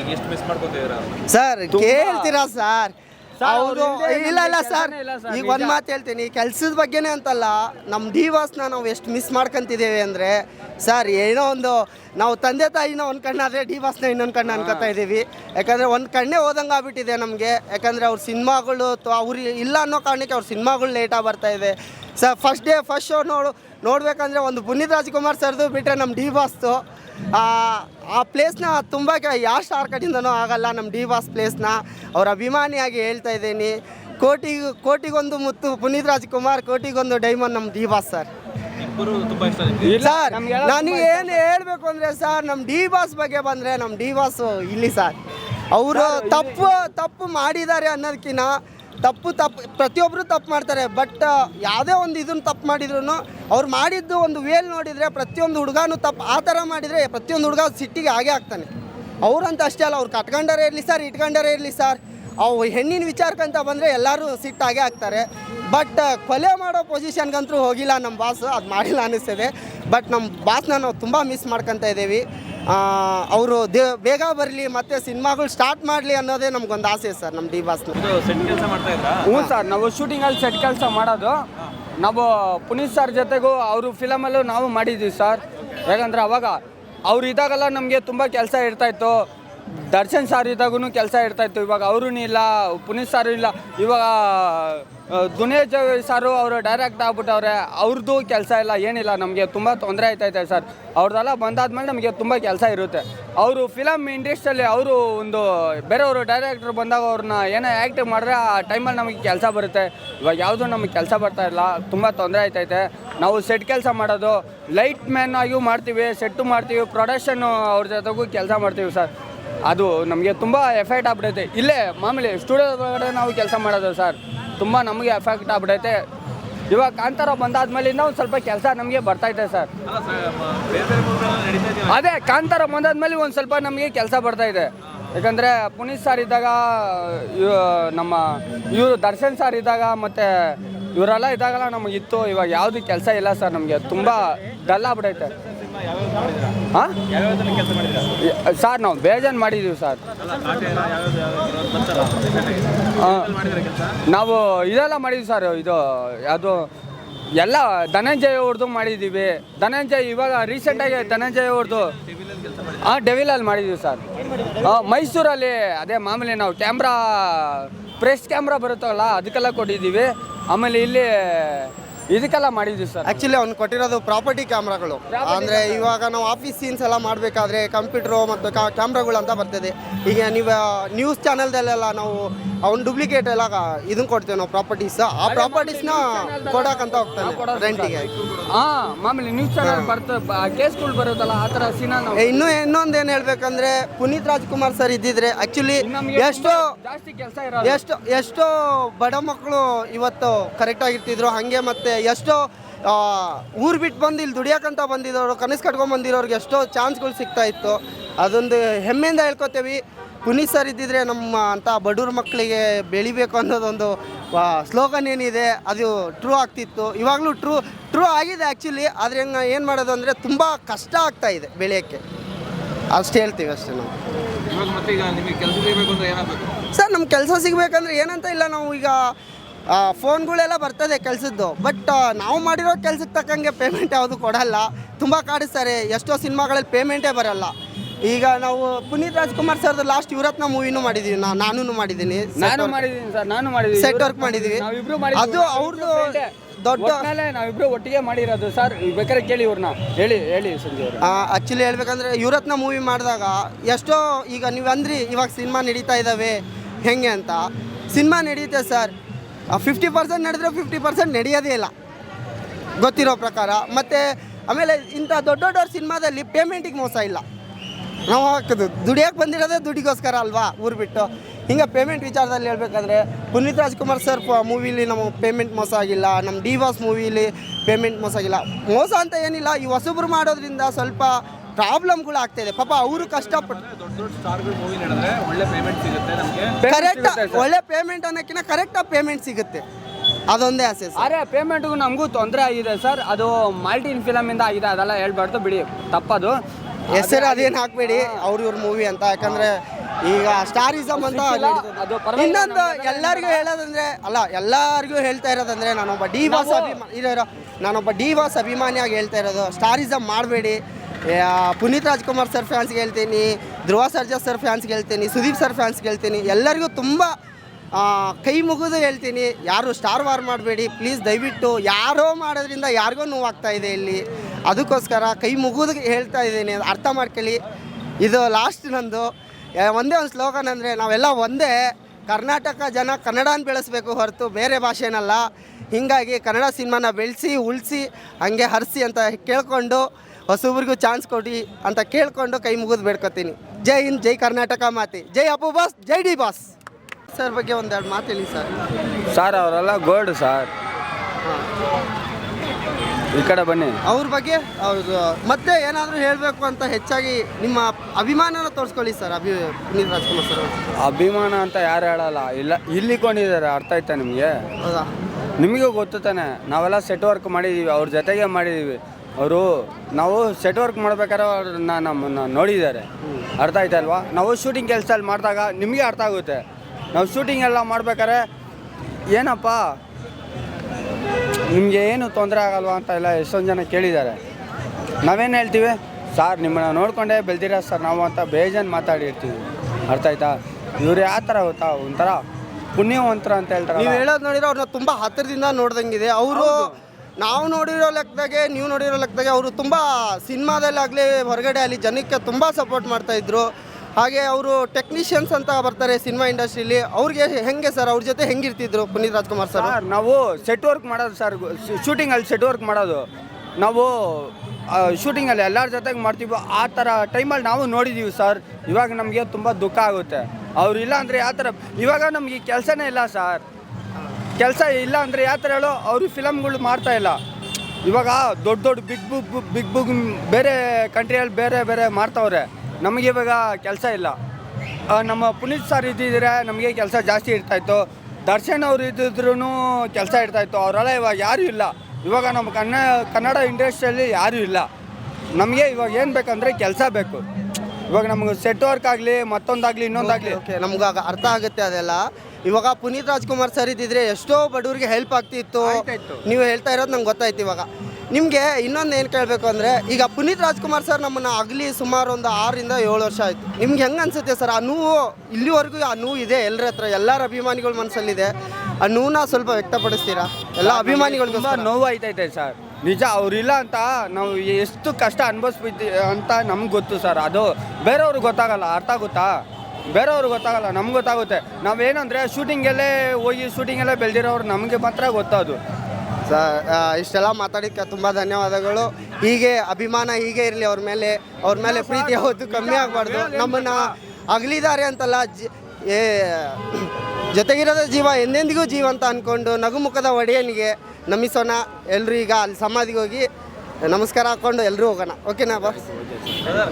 ಈಗ ಎಷ್ಟು ಮಿಸ್ ಮಾಡ್ಕೊತಿದ್ದೀರಾ ಸರ್ ಕೇಳ್ತೀರಾ ಸರ್ ಸರ್, ಹೌದು. ಇಲ್ಲ ಇಲ್ಲ ಸರ್ ಈಗ. ಒಂದು ಮಾತು ಹೇಳ್ತೀನಿ. ಕೆಲ್ಸದ ಬಗ್ಗೆನೇ ಅಂತಲ್ಲ ನಮ್ಮ ಡಿವಾಸ್ನ ನಾವು ಎಷ್ಟು ಮಿಸ್ ಮಾಡ್ಕೊಂತಿದ್ದೇವೆ ಅಂದರೆ ಸರ್ ಏನೋ ಒಂದು ನಾವು ತಂದೆ ತಾಯಿನ ಒಂದು ಡಿ ಡಿವಾಸ್ನ ಇನ್ನೊಂದು ಕಣ್ಣು ಅನ್ಕೋತಾ ಇದ್ದೀವಿ. ಯಾಕಂದರೆ ಒಂದು ಕಣ್ಣೇ ಹೋದಂಗೆ ಆಗ್ಬಿಟ್ಟಿದೆ ನಮಗೆ. ಯಾಕಂದರೆ ಅವ್ರ ಸಿನಿಮಾಗಳು ಅವ್ರು ಇಲ್ಲ ಅನ್ನೋ ಕಾರಣಕ್ಕೆ ಅವ್ರ ಸಿನಿಮಾಗಳು ಲೇಟಾಗಿ ಬರ್ತಾ ಇದೆ sir first day first show ನೋಡು ನೋಡ್ಬೇಕಂದ್ರೆ ಒಂದು ಪುನೀತ್ ರಾಜ್ಕುಮಾರ್ ಸರ್ದು ಬಿಟ್ಟರೆ ನಮ್ಮ ಡಿ ಬಾಸ್ದು ಆ ಆ ಪ್ಲೇಸ್ನ ತುಂಬ ಯಾವ ಸ್ಟಾರ್ ಕಡೆಯಿಂದನೂ ಆಗಲ್ಲ ನಮ್ಮ ಡಿ ಬಾಸ್ ಪ್ಲೇಸ್ನ ಅವ್ರ ಅಭಿಮಾನಿಯಾಗಿ ಹೇಳ್ತಾ ಇದ್ದೀನಿ. ಕೋಟಿ ಕೋಟಿಗೊಂದು ಮುತ್ತು ಪುನೀತ್ ರಾಜ್ಕುಮಾರ್ ಕೋಟಿಗೊಂದು ಡೈಮಂಡ್ ನಮ್ಮ ಡಿ ಬಾಸ್ ಸರ್. ಸರ್ ನಮ್ಗೆ ನನಗೆ ಏನು ಹೇಳಬೇಕು ಅಂದರೆ ಸರ್ ನಮ್ಮ ಡಿ ಬಾಸ್ ಬಗ್ಗೆ ಬಂದರೆ ನಮ್ಮ ಡಿ ಬಾಸು ಇಲ್ಲಿ ಸರ್. ಅವರು ತಪ್ಪು ತಪ್ಪು ಮಾಡಿದ್ದಾರೆ ಅನ್ನೋದಕ್ಕಿಂತ ತಪ್ಪು ತಪ್ಪು ಪ್ರತಿಯೊಬ್ಬರು ತಪ್ಪು ಮಾಡ್ತಾರೆ. ಬಟ್ ಯಾವುದೇ ಒಂದು ಇದನ್ನು ತಪ್ಪು ಮಾಡಿದ್ರು ಅವ್ರು ಮಾಡಿದ್ದು ಒಂದು ವೇಲ್ ನೋಡಿದರೆ, ಪ್ರತಿಯೊಂದು ಹುಡುಗನೂ ತಪ್ಪು, ಆ ಥರ ಮಾಡಿದರೆ ಪ್ರತಿಯೊಂದು ಹುಡುಗ ಸಿಟ್ಟಿಗೆ ಹಾಗೆ ಆಗ್ತಾನೆ. ಅವ್ರಂತ ಅಷ್ಟೇ ಅಲ್ಲ, ಅವ್ರು ಕಟ್ಕೊಂಡಾರೆ ಇರಲಿ ಸರ್ ಇಟ್ಕೊಂಡಾರೆ ಇರಲಿ ಸರ್ ಅವು ಹೆಣ್ಣಿನ ವಿಚಾರಕ್ಕಂತ ಬಂದರೆ ಎಲ್ಲರೂ ಸಿಟ್ಟಾಗೆ ಆಗ್ತಾರೆ. ಬಟ್ ಕೊಲೆ ಮಾಡೋ ಪೊಸಿಷನ್ಗಂತೂ ಹೋಗಿಲ್ಲ ನಮ್ಮ ಬಾಸು ಅದು ಮಾಡಿಲ್ಲ ಅನ್ನಿಸ್ತದೆ ಬಟ್ ನಮ್ಮ ಬಾಸ್ನ ನಾವು ತುಂಬ ಮಿಸ್ ಮಾಡ್ಕೊತಾ ಇದ್ದೀವಿ. ಅವರು ದೇ ಬೇಗ ಬರಲಿ ಮತ್ತೆ ಸಿನಿಮಾಗಳು ಸ್ಟಾರ್ಟ್ ಮಾಡಲಿ ಅನ್ನೋದೇ ನಮ್ಗೊಂದು ಆಸೆ ಸರ್ ನಮ್ಮ ಡಿ ಬಾಸ್ ಇದು ಸೆಟ್ ಕೆಲಸ ಮಾಡ್ತಾ ಇದ್ರಾ? ಹ್ಞೂ ಸರ್ ನಾವು ಶೂಟಿಂಗಲ್ಲಿ ಸೆಟ್ ಕೆಲಸ ಮಾಡೋದು. ನಾವು ಪುನೀತ್ ಸರ್ ಜೊತೆಗೂ ಅವರು ಫಿಲಮಲ್ಲೂ ನಾವು ಮಾಡಿದ್ದೀವಿ ಸರ್. ಯಾಕಂದರೆ ಅವಾಗ ಅವ್ರು ಇದಾಗಲ್ಲ ನಮಗೆ ತುಂಬ ಕೆಲಸ ಇರ್ತಾಯಿತ್ತು ದರ್ಶನ್ ಸರ್ ಇದ್ದಾಗೂ ಕೆಲಸ ಇರ್ತಾಯಿತ್ತು ಇವಾಗ ಅವರೂ ಇಲ್ಲ, ಪುನೀತ್ ಸಾರು ಇಲ್ಲ. ಇವಾಗ ದುನೇಜ್ ಸಾರು ಅವರು ಡೈರೆಕ್ಟ್ ಆಗ್ಬಿಟ್ಟವ್ರೆ. ಅವ್ರದ್ದು ಕೆಲಸ ಇಲ್ಲ, ಏನಿಲ್ಲ. ನಮಗೆ ತುಂಬ ತೊಂದರೆ ಆಯ್ತೈತೆ ಸರ್ ಅವ್ರದ್ದೆಲ್ಲ ಬಂದಾದ್ಮೇಲೆ ನಮಗೆ ತುಂಬ ಕೆಲಸ ಇರುತ್ತೆ. ಅವರು ಫಿಲಮ್ ಇಂಡಸ್ಟ್ರಿಯಲ್ಲಿ ಅವರು ಒಂದು ಬೇರೆಯವರು ಡೈರೆಕ್ಟ್ರ್ ಬಂದಾಗ ಅವ್ರನ್ನ ಏನೋ ಆ್ಯಕ್ಟಿಂಗ್ ಮಾಡಿದ್ರೆ ಆ ಟೈಮಲ್ಲಿ ನಮಗೆ ಕೆಲಸ ಬರುತ್ತೆ. ಇವಾಗ ಯಾವುದೂ ನಮಗೆ ಕೆಲಸ ಬರ್ತಾ ಇಲ್ಲ. ತುಂಬ ತೊಂದರೆ ಆಯ್ತೈತೆ. ನಾವು ಸೆಟ್ ಕೆಲಸ ಮಾಡೋದು. ಲೈಟ್ ಮ್ಯಾನ್ ಆಗಿಯೂ ಮಾಡ್ತೀವಿ ಸೆಟ್ಟು ಮಾಡ್ತೀವಿ. ಪ್ರೊಡಕ್ಷನ್ನು ಅವ್ರ ಜೊತೆಗೂ ಕೆಲಸ ಮಾಡ್ತೀವಿ ಸರ್ ಅದು ನಮಗೆ ತುಂಬ ಎಫೆಕ್ಟ್ ಆಗ್ಬಿಡೈತೆ. ಇಲ್ಲೇ ಮಾಮೂಲಿ ಸ್ಟುಡಿಯೋ ಒಳಗಡೆ ನಾವು ಕೆಲಸ ಮಾಡೋದು ಸರ್ ತುಂಬ ನಮಗೆ ಎಫೆಕ್ಟ್ ಆಗ್ಬಿಡೈತೆ. ಇವಾಗ ಕಾಂತಾರ ಬಂದಾದ್ಮೇಲಿಂದ ಒಂದು ಸ್ವಲ್ಪ ಕೆಲಸ ನಮಗೆ ಬರ್ತೈತೆ ಸರ್ ಅಲ್ಲ ಸ- ಮ- ಬೇರೆ ಬೇರೆ ಮೂವಿಗಳಲ್ಲಿ ನಡೀತಾ ಇದೆಯಲ್ಲ? ಅದೇ ಕಾಂತಾರ ಬಂದಾದ್ಮೇಲೆ ಒಂದು ಸ್ವಲ್ಪ ನಮಗೆ ಕೆಲಸ ಬರ್ತಾ ಇದೆ ಯಾಕಂದರೆ ಪುನೀತ್ ಸರ್ ಇದ್ದಾಗ ಇವ್- ನಮ್ಮ ಇವರು ದರ್ಶನ್ ಸರ್ ಇದ್ದಾಗ ಮತ್ತು ಇವರೆಲ್ಲ ಇದ್ದಾಗಲ್ಲ ನಮಗಿತ್ತು. ಇವಾಗ ಯಾವುದು ಕೆಲಸ ಇಲ್ಲ ಸರ್ ನಮಗೆ. ತುಂಬ ಡಲ್ ಆಗ್ಬಿಡೈತೆ. ಹಾಂ? ಸರ್, ನಾವು ಬೇಜಾನ್ ಮಾಡಿದ್ದೀವಿ ಸರ್. ನಾವು ಇದೆಲ್ಲ ಮಾಡಿದ್ವಿ ಸರ್, ಇದು ಯಾವುದು ಎಲ್ಲ ಧನಂಜಯ ಅವ್ರದ್ದು ಮಾಡಿದ್ದೀವಿ ಧನಂಜಯ ಇವಾಗ ರೀಸೆಂಟಾಗಿ ಧನಂಜಯ ಅವ್ರದ್ದು ಹಾಂ ಡೆವಿಲಲ್ಲಿ ಮಾಡಿದ್ದೀವಿ ಸರ್. ಮೈಸೂರಲ್ಲಿ, ಅದೇ ಮಾಮೂಲಿ ನಾವು ಕ್ಯಾಮ್ರಾ ಪ್ರೆಸ್ ಕ್ಯಾಮ್ರಾ ಬರುತ್ತಲ್ಲ, ಅದಕ್ಕೆಲ್ಲ ಕೊಟ್ಟಿದ್ದೀವಿ. ಆಮೇಲೆ ಇಲ್ಲಿ ಇದಕ್ಕೆಲ್ಲ ಮಾಡಿದ್ವಿ ಸರ್. ಆಕ್ಚುಲಿ ಅವ್ನು ಕೊಟ್ಟಿರೋದು ಪ್ರಾಪರ್ಟಿ ಕ್ಯಾಮ್ರಾಗಳು ಅಂದರೆ ಇವಾಗ ನಾವು ಆಫೀಸ್ ಸೀನ್ಸ್ ಎಲ್ಲ ಮಾಡಬೇಕಾದ್ರೆ ಕಂಪ್ಯೂಟ್ರು ಮತ್ತು ಕ್ಯಾಮ್ರಾಗಳು ಅಂತ ಬರ್ತದೆ. ಈಗ ನೀವು ನ್ಯೂಸ್ ಚಾನಲ್ದಲ್ಲೆಲ್ಲ ನಾವು ಅವ್ನು ಡೂಪ್ಲಿಕೇಟ್ ಎಲ್ಲ ಇದನ್ನ ಕೊಡ್ತೇವೆ ನಾವು ಪ್ರಾಪರ್ಟೀಸ್ ಆ ಪ್ರಾಪರ್ಟೀಸ್ನ ಕೊಡಕ್ಕಂತ ಹೋಗ್ತಾನೆ ರೆಂಟಿಗೆ ಹಾಂ ಮಾಮೂಲಿ ನ್ಯೂಸ್ ಚಾನಲ್ ಬರ್ತ ಕೇಸ್ಗಳು ಬರುತ್ತಲ್ಲ ಆ ಥರ ಸೀನಾ ನಾವು ಇನ್ನೂ ಇನ್ನೊಂದು ಏನು ಹೇಳ್ಬೇಕಂದ್ರೆ ಪುನೀತ್ ರಾಜ್ಕುಮಾರ್ ಸರ್ ಇದ್ದಿದ್ರೆ ಆ್ಯಕ್ಚುಲಿ ಎಷ್ಟು ಎಷ್ಟೋ ಜಾಸ್ತಿ ಕೆಲಸ ಇರೋದು ಎಷ್ಟು ಎಷ್ಟೋ ಬಡ ಮಕ್ಕಳು ಇವತ್ತು ಕರೆಕ್ಟಾಗಿರ್ತಿದ್ರು ಹಾಗೆ ಮತ್ತು ಎಷ್ಟೋ ಊರ್ ಬಿಟ್ಟು ಬಂದು ಇಲ್ಲಿ ದುಡಿಯೋಕ್ಕಂತ ಬಂದಿರೋರು ಕನಸು ಕಟ್ಕೊಂಡು ಬಂದಿರೋರಿಗೆ ಎಷ್ಟೋ ಚಾನ್ಸ್ಗಳು ಸಿಗ್ತಾ ಇತ್ತು. ಅದೊಂದು ಹೆಮ್ಮೆಯಿಂದ ಹೇಳ್ಕೊತೇವೆ. ಪುನೀತ್ ಸರ್ ಇದ್ದಿದ್ರೆ ನಮ್ಮ ಅಂತ ಬಡವ್ರ ಮಕ್ಕಳಿಗೆ ಬೆಳಿಬೇಕು ಅನ್ನೋದೊಂದು ಸ್ಲೋಗನ್ ಏನಿದೆ ಅದು ಟ್ರೂ ಆಗ್ತಿತ್ತು. ಇವಾಗಲೂ ಟ್ರೂ ಟ್ರೂ ಆಗಿದೆ ಆ್ಯಕ್ಚುಲಿ ಆದರೆ ಹೆಂಗೆ ಏನು ಮಾಡೋದು ಅಂದರೆ ತುಂಬ ಕಷ್ಟ ಆಗ್ತಾ ಇದೆ ಬೆಳೆಯೋಕ್ಕೆ. ಅಷ್ಟು ಹೇಳ್ತೀವಿ ಅಷ್ಟೇ ನಾವು. ಸರ್ ನಮ್ಮ ಕೆಲಸ ಸಿಗಬೇಕಂದ್ರೆ ಏನಂತ ಇಲ್ಲ ನಾವು ಈಗ ಫೋನ್ಗಳೆಲ್ಲ ಬರ್ತದೆ ಕೆಲಸದ್ದು. ಬಟ್ ನಾವು ಮಾಡಿರೋ ಕೆಲಸಕ್ಕೆ ತಕ್ಕಂಗೆ ಪೇಮೆಂಟ್ ಯಾವುದು ಕೊಡಲ್ಲ. ತುಂಬ ಕಾಡಿಸ್ತಾರೆ. ಎಷ್ಟೋ ಸಿನಿಮಾಗಳಲ್ಲಿ ಪೇಮೆಂಟೇ ಬರಲ್ಲ. ಈಗ ನಾವು ಪುನೀತ್ ರಾಜ್ಕುಮಾರ್ ಸರ್ದು ಲಾಸ್ಟ್ ಯುವರತ್ನ ಮೂವಿನೂ ಮಾಡಿದೀವಿ. ನಾ ನಾನು ಮಾಡಿದ್ದೀನಿ. ನಾನು ಮಾಡಿದ್ದೀನಿ ಸರ್ ನಾನು ಮಾಡಿದ್ದೀನಿ ಸೆಟ್ ವರ್ಕ್ ಮಾಡಿದ್ದೀವಿ ನಾವಿಬ್ರು ಅದು ಅವ್ರದ್ದು ದೊಡ್ಡ ನಾವಿಬ್ರು ಒಟ್ಟಿಗೆ ಮಾಡಿರೋದು ಸರ್. ಬೇಕಾದ್ರೆ ಕೇಳಿ ಇವ್ರನ್ನ. ಹೇಳಿ ಹೇಳಿ ಸಂಜಯ್ ಆಕ್ಚುಲಿ ಹೇಳ್ಬೇಕಂದ್ರೆ ಯುವರತ್ನ ಮೂವಿ ಮಾಡಿದಾಗ ಎಷ್ಟೋ ಈಗ ನೀವು ಅಂದ್ರಿ ಇವಾಗ ಸಿನಿಮಾ ನಡೀತಾ ಇದ್ದಾವೆ ಹೆಂಗೆ ಅಂತ. ಸಿನಿಮಾ ನಡೀತೆ ಸರ್. ಫಿಫ್ಟಿ ಪರ್ಸೆಂಟ್ ನಡೆದ್ರೆ ಫಿಫ್ಟಿ ಪರ್ಸೆಂಟ್ ನಡೆಯೋದೇ ಇಲ್ಲ. ಗೊತ್ತಿರೋ ಪ್ರಕಾರ. ಮತ್ತು ಆಮೇಲೆ ಇಂಥ ದೊಡ್ಡ ದೊಡ್ಡವ್ರ ಸಿನಿಮಾದಲ್ಲಿ ಪೇಮೆಂಟಿಗೆ ಮೋಸ ಇಲ್ಲ. ನಾವು ಹಾಕೋದು. ದುಡಿಯೋಕೆ ಬಂದಿರೋದೇ ದುಡ್ಡಿಗೋಸ್ಕರ ಅಲ್ವಾ ಊರು ಬಿಟ್ಟು? ಹಿಂಗೆ ಪೇಮೆಂಟ್ ವಿಚಾರದಲ್ಲಿ ಹೇಳ್ಬೇಕಂದ್ರೆ ಪುನೀತ್ ರಾಜ್ಕುಮಾರ್ ಸರ್ ಮೂವಿಲಿ ನಮಗೆ ಪೇಮೆಂಟ್ ಮೋಸ ಆಗಿಲ್ಲ ನಮ್ಮ ಡಿ ವಾಸ್ ಮೂವಿಲಿ ಪೇಮೆಂಟ್ ಮೋಸ ಆಗಿಲ್ಲ. ಮೋಸ ಅಂತ ಏನಿಲ್ಲ ಈ ಹೊಸಬ್ರು ಮಾಡೋದ್ರಿಂದ ಸ್ವಲ್ಪ ಪ್ರಾಬ್ಲಮ್ಗಳು ಆಗ್ತಾಯಿದೆ ಪಾಪ ಅವರು ಕಷ್ಟಪಟ್ಟು ದೊಡ್ಡ ದೊಡ್ಡ ಸ್ಟಾರ್ಗಳು ಮೂವಿ ನಡೆದ್ರೆ ಒಳ್ಳೆ ಪೇಮೆಂಟ್ ಸಿಗುತ್ತೆ ನಮಗೆ. ಕರೆಕ್ಟ್ ಒಳ್ಳೆ ಪೇಮೆಂಟ್ ಅನ್ನೋಕ್ಕಿಂತ ಕರೆಕ್ಟಾಗಿ ಪೇಮೆಂಟ್ ಸಿಗುತ್ತೆ. ಅದೊಂದೇ ಆಸೆ ಸರ್. ಅರೆ ಪೇಮೆಂಟ್ಗೂ ನಮಗೂ ತೊಂದರೆ ಆಗಿದೆ ಸರ್. ಅದು ಮಾಲ್ಟಿನ್ ಫಿಲಮಿಂದ ಆಗಿದೆ ಅದೆಲ್ಲ ಹೇಳ್ಬಾರ್ದು ಬಿಡಿ. ತಪ್ಪದು. ಹೆಸರು ಅದೇನು ಹಾಕ್ಬೇಡಿ ಅವ್ರ ಇವ್ರ ಮೂವಿ ಅಂತ. ಯಾಕಂದ್ರೆ ಈಗ ಸ್ಟಾರಿಸಮ್ ಅಂತ ಇನ್ನೊಂದು ಎಲ್ಲರಿಗೂ ಹೇಳೋದಂದ್ರೆ ಅಲ್ಲ ಎಲ್ಲರಿಗೂ ಹೇಳ್ತಾ ಇರೋದಂದ್ರೆ ನಾನೊಬ್ಬ ಡಿ ಬಾಸ್ ಅಭಿಮಾನಿ ಇರೋ. ನಾನೊಬ್ಬ ಡಿ ಬಾಸ್ ಅಭಿಮಾನಿಯಾಗಿ ಹೇಳ್ತಾ ಇರೋದು. ಸ್ಟಾರಿಸಮ್ ಮಾಡಬೇಡಿ. ಪುನೀತ್ ರಾಜ್ಕುಮಾರ್ ಸರ್ ಫ್ಯಾನ್ಸ್ಗೆ ಹೇಳ್ತೀನಿ ಧ್ರುವ ಸರ್ಜಾ ಸರ್ ಫ್ಯಾನ್ಸ್ಗೆ ಹೇಳ್ತೀನಿ ಸುದೀಪ್ ಸರ್ ಫ್ಯಾನ್ಸ್ಗೆ ಹೇಳ್ತೀನಿ ಎಲ್ಲರಿಗೂ ತುಂಬ ಕೈ ಮುಗಿದು ಹೇಳ್ತೀನಿ. ಯಾರು ಸ್ಟಾರ್ ವಾರ್ ಮಾಡಬೇಡಿ ಪ್ಲೀಸ್ ದಯವಿಟ್ಟು ಯಾರೋ ಮಾಡೋದ್ರಿಂದ ಯಾರಿಗೋ ನೋವಾಗ್ತಾ ಇದೆ ಇಲ್ಲಿ. ಅದಕ್ಕೋಸ್ಕರ ಕೈ ಮುಗಿದು ಹೇಳ್ತಾ ಇದ್ದೀನಿ ಅರ್ಥ ಮಾಡ್ಕೊಳ್ಳಿ. ಇದು ಲಾಸ್ಟ್ ನಂದು. ಒಂದೇ ಒಂದು ಸ್ಲೋಗನ್ ಅಂದರೆ ನಾವೆಲ್ಲ ಒಂದೇ. ಕರ್ನಾಟಕ ಜನ ಕನ್ನಡನ ಬೆಳೆಸಬೇಕು ಹೊರತು ಬೇರೆ ಭಾಷೆನಲ್ಲ. ಹೀಗಾಗಿ ಕನ್ನಡ ಸಿನಿಮಾನ ಬೆಳೆಸಿ ಉಳಿಸಿ ಹಂಗೆ ಹರಿಸಿ ಅಂತ ಕೇಳಿಕೊಂಡು ಹೊಸಬ್ರಿಗೂ ಚಾನ್ಸ್ ಕೊಡಿ ಅಂತ ಕೇಳಿಕೊಂಡು ಕೈ ಮುಗಿದು ಬೇಡ್ಕೊತೀನಿ. ಜೈ ಹಿಂದ್ ಜೈ ಕರ್ನಾಟಕ ಮಾತೆ. ಜೈ ಅಪ್ಪು ಬಾಸ್ ಜೈ ಡಿ ಬಾಸ್. ಸರ್ ಬಗ್ಗೆ ಒಂದೆರಡು ಮಾತು ಹೇಳಿ ಸರ್. ಸರ್ ಅವರೆಲ್ಲ ಗೋಲ್ಡ್ ಸರ್. ಈ ಕಡೆ ಬನ್ನಿ. ಅವ್ರ ಬಗ್ಗೆ ಅವ್ರು ಮತ್ತೆ ಏನಾದರೂ ಹೇಳಬೇಕು ಅಂತ ಹೆಚ್ಚಾಗಿ ನಿಮ್ಮ ಅಭಿಮಾನನ ತೋರಿಸ್ಕೊಳ್ಳಿ ಸರ್ ಅಭಿ ಪುನೀತ್ ರಾಜ್ಕುಮಾರ್ ಸರ್ ಅವರು. ಅಭಿಮಾನ ಅಂತ ಯಾರು ಹೇಳಲ್ಲ ಇಲ್ಲ ಇಲ್ಲಿ ಕೊಂಡಿದ್ದಾರೆ ಅರ್ಥ ಆಯ್ತಾ ನಿಮಗೆ? ಹೌದಾ? ನಿಮಗೂ ಗೊತ್ತು ತಾನೆ ನಾವೆಲ್ಲ ಸೆಟ್ ವರ್ಕ್ ಮಾಡಿದ್ದೀವಿ ಅವ್ರ ಜೊತೆಗೆ ಮಾಡಿದ್ದೀವಿ ಅವರು ನಾವು ಸೆಟ್ ವರ್ಕ್ ಮಾಡ್ಬೇಕಾದ್ರೆ ಅವ್ರನ್ನ ನಮ್ಮನ್ನು ನೋಡಿದ್ದಾರೆ. ಅರ್ಥ ಆಯ್ತಲ್ವಾ ನಾವು ಶೂಟಿಂಗ್ ಕೆಲಸದಲ್ಲಿ ಮಾಡಿದಾಗ ನಿಮಗೆ ಅರ್ಥ ಆಗುತ್ತೆ. ನಾವು ಶೂಟಿಂಗ್ ಎಲ್ಲ ಮಾಡ್ಬೇಕಾದ್ರೆ ಏನಪ್ಪ ನಿಮಗೆ ಏನು ತೊಂದರೆ ಆಗಲ್ವಾ ಅಂತ ಎಲ್ಲ ಎಷ್ಟೊಂದು ಜನ ಕೇಳಿದ್ದಾರೆ. ನಾವೇನು ಹೇಳ್ತೀವಿ? ಸರ್ ನಿಮ್ಮನ್ನ ನೋಡಿಕೊಂಡೇ ಬೆಳೆದಿರ ಸರ್ ನಾವು ಅಂತ ಬೇಜಾನ್ ಮಾತಾಡಿರ್ತೀವಿ. ಅರ್ಥ ಆಯ್ತಾ? ಇವ್ರು ಯಾವ ಥರ ಗೊತ್ತಾ? ಒಂಥರ ಪುಣ್ಯವಂತರ ಅಂತ ಹೇಳ್ತಾರೆ ನೀವು ಹೇಳೋದು ನೋಡಿದ್ರೆ ಅವ್ರನ್ನ ತುಂಬ ಹತ್ತಿರದಿಂದ ನೋಡ್ದಂಗಿದೆ. ಅವರು ನಾವು ನೋಡಿರೋ ಲೆಕ್ಕದಾಗೆ ನೀವು ನೋಡಿರೋ ಲೆಕ್ಕದಾಗೆ ಅವರು ತುಂಬ ಸಿನಿಮಾದಲ್ಲಾಗಲಿ ಹೊರಗಡೆ ಅಲ್ಲಿ ಜನಕ್ಕೆ ತುಂಬ ಸಪೋರ್ಟ್ ಮಾಡ್ತಾ ಇದ್ರು. ಹಾಗೆ ಅವರು ಟೆಕ್ನಿಷಿಯನ್ಸ್ ಅಂತ ಬರ್ತಾರೆ ಸಿನಿಮಾ ಇಂಡಸ್ಟ್ರಿಲಿ ಅವ್ರಿಗೆ ಹೆಂಗೆ ಸರ್ ಅವ್ರ ಜೊತೆ ಹೆಂಗಿರ್ತಿದ್ರು ಪುನೀತ್ ರಾಜ್ಕುಮಾರ್ ಸರ್ ನಾವು ಸೆಟ್ ವರ್ಕ್ ಮಾಡೋದು ಸರ್ ಶೂಟಿಂಗಲ್ಲಿ ಸೆಟ್ ವರ್ಕ್ ಮಾಡೋದು. ನಾವು ಶೂಟಿಂಗಲ್ಲಿ ಎಲ್ಲರ ಜೊತೆಗೆ ಮಾಡ್ತೀವಿ, ಆ ಥರ ಟೈಮಲ್ಲಿ ನಾವು ನೋಡಿದ್ದೀವಿ ಸರ್ ಇವಾಗ ನಮಗೆ ತುಂಬ ದುಃಖ ಆಗುತ್ತೆ. ಅವ್ರು ಇಲ್ಲ ಅಂದರೆ ಯಾವ ಥರ ಇವಾಗ ನಮಗೆ ಕೆಲಸನೇ ಇಲ್ಲ ಸರ್ ಕೆಲಸ ಇಲ್ಲ ಅಂದರೆ ಯಾವ ಥರ ಹೇಳೋ, ಅವರು ಫಿಲಮ್ಗಳು ಮಾಡ್ತಾ ಇಲ್ಲ. ಇವಾಗ ದೊಡ್ಡ ದೊಡ್ಡ ಬಿಗ್ ಬುಕ್ ಬಿಗ್ ಬುಗ್ ಬೇರೆ ಕಂಟ್ರಿಯಲ್ಲಿ ಬೇರೆ ಬೇರೆ ಮಾಡ್ತಾವ್ರೆ. ನಮಗೆ ಇವಾಗ ಕೆಲಸ ಇಲ್ಲ. ನಮ್ಮ ಪುನೀತ್ ಸರ್ ಇದ್ದಿದ್ರೆ ನಮಗೆ ಕೆಲಸ ಜಾಸ್ತಿ ಇರ್ತಾಯಿತ್ತು ದರ್ಶನ್ ಅವ್ರು ಇದ್ದಿದ್ರು ಕೆಲಸ ಇರ್ತಾಯಿತ್ತು ಅವರೆಲ್ಲ ಇವಾಗ ಯಾರೂ ಇಲ್ಲ. ಇವಾಗ ನಮ್ಮ ಕನ್ನಡ ಕನ್ನಡ ಇಂಡಸ್ಟ್ರಿಯಲ್ಲಿ ಯಾರೂ ಇಲ್ಲ. ನಮಗೆ ಇವಾಗ ಏನು ಬೇಕಂದರೆ ಕೆಲಸ ಬೇಕು. ಇವಾಗ ನಮಗೆ ಸೆಟ್ ವರ್ಕ್ ಆಗಲಿ ಮತ್ತೊಂದಾಗಲಿ ಇನ್ನೊಂದಾಗಲಿ. ಓಕೆ ನಮ್ಗೆ ಅರ್ಥ ಆಗುತ್ತೆ ಅದೆಲ್ಲ. ಇವಾಗ ಪುನೀತ್ ರಾಜ್ಕುಮಾರ್ ಸರ್ ಇದ್ದಿದ್ರೆ ಎಷ್ಟೋ ಬಡವರಿಗೆ ಹೆಲ್ಪ್ ಆಗ್ತಿತ್ತು. ನೀವು ಹೇಳ್ತಾ ಇರೋದು ನಂಗೆ ಗೊತ್ತಾಯ್ತು ಇವಾಗ. ನಿಮಗೆ ಇನ್ನೊಂದು ಏನು ಕೇಳಬೇಕು ಅಂದರೆ ಈಗ ಪುನೀತ್ ರಾಜ್ಕುಮಾರ್ ಸರ್ ನಮ್ಮನ್ನು ಆಗಲಿ ಸುಮಾರು ಒಂದು ಆರರಿಂದ ಏಳು ವರ್ಷ ಆಯಿತು. ನಿಮ್ಗೆ ಹೆಂಗೆ ಅನ್ಸುತ್ತೆ ಸರ್? ಆ ನೋವು ಇಲ್ಲಿವರೆಗೂ ಆ ನೋವು ಇದೆ ಎಲ್ಲರ ಹತ್ರ ಎಲ್ಲರ ಅಭಿಮಾನಿಗಳ ಮನಸ್ಸಲ್ಲಿದೆ ಆ ನೋವನ್ನ ಸ್ವಲ್ಪ ವ್ಯಕ್ತಪಡಿಸ್ತೀರಾ? ಎಲ್ಲ ಅಭಿಮಾನಿಗಳು ತುಂಬ ನೋವು ಆಯ್ತೈತೆ ಸರ್. ನಿಜ ಅವರಿಲ್ಲ ಅಂತ ನಾವು ಎಷ್ಟು ಕಷ್ಟ ಅನುಭವಿಸ್ಬಿಟ್ಟು ಅಂತ ನಮ್ಗೆ ಗೊತ್ತು ಸರ್. ಅದು ಬೇರೆಯವ್ರಿಗೆ ಗೊತ್ತಾಗಲ್ಲ ಅರ್ಥ ಆಗುತ್ತಾ? ಬೇರೆಯವ್ರಿಗೆ ಗೊತ್ತಾಗಲ್ಲ ನಮ್ಗೆ ಗೊತ್ತಾಗುತ್ತೆ. ನಾವೇನಂದರೆ ಶೂಟಿಂಗಲ್ಲೇ ಹೋಗಿ ಶೂಟಿಂಗಲ್ಲೇ ಬೆಳೆದಿರೋರು ನಮಗೆ ಮಾತ್ರ ಗೊತ್ತದು. ಆ, ಇಷ್ಟೆಲ್ಲ ಮಾತಾಡಿದ್ದಕ್ಕೆ ತುಂಬ ಧನ್ಯವಾದಗಳು. ಹೀಗೆ ಅಭಿಮಾನ ಹೀಗೆ ಇರಲಿ ಅವ್ರ ಮೇಲೆ ಅವ್ರ ಮೇಲೆ ಪ್ರೀತಿ ಯಾವತ್ತೂ ಕಮ್ಮಿ ಆಗಬಾರ್ದು. ನಮ್ಮನ್ನು ಅಗಲಿದ್ದಾರೆ ಅಂತಲ್ಲ ಏ ಜೊತೆಗಿರೋದ ಜೀವ ಎಂದೆಂದಿಗೂ ಜೀವ ಅಂತ ಅಂದ್ಕೊಂಡು ನಗುಮುಖದ ಒಡೆಯನಿಗೆ ನಮಿಸೋಣ. ಎಲ್ಲರೂ ಈಗ ಅಲ್ಲಿ ಸಮಾಧಿಗೆ ಹೋಗಿ ನಮಸ್ಕಾರ ಹಾಕ್ಕೊಂಡು ಎಲ್ಲರೂ ಹೋಗೋಣ. ಓಕೆನಾ ಬ್ರದರ್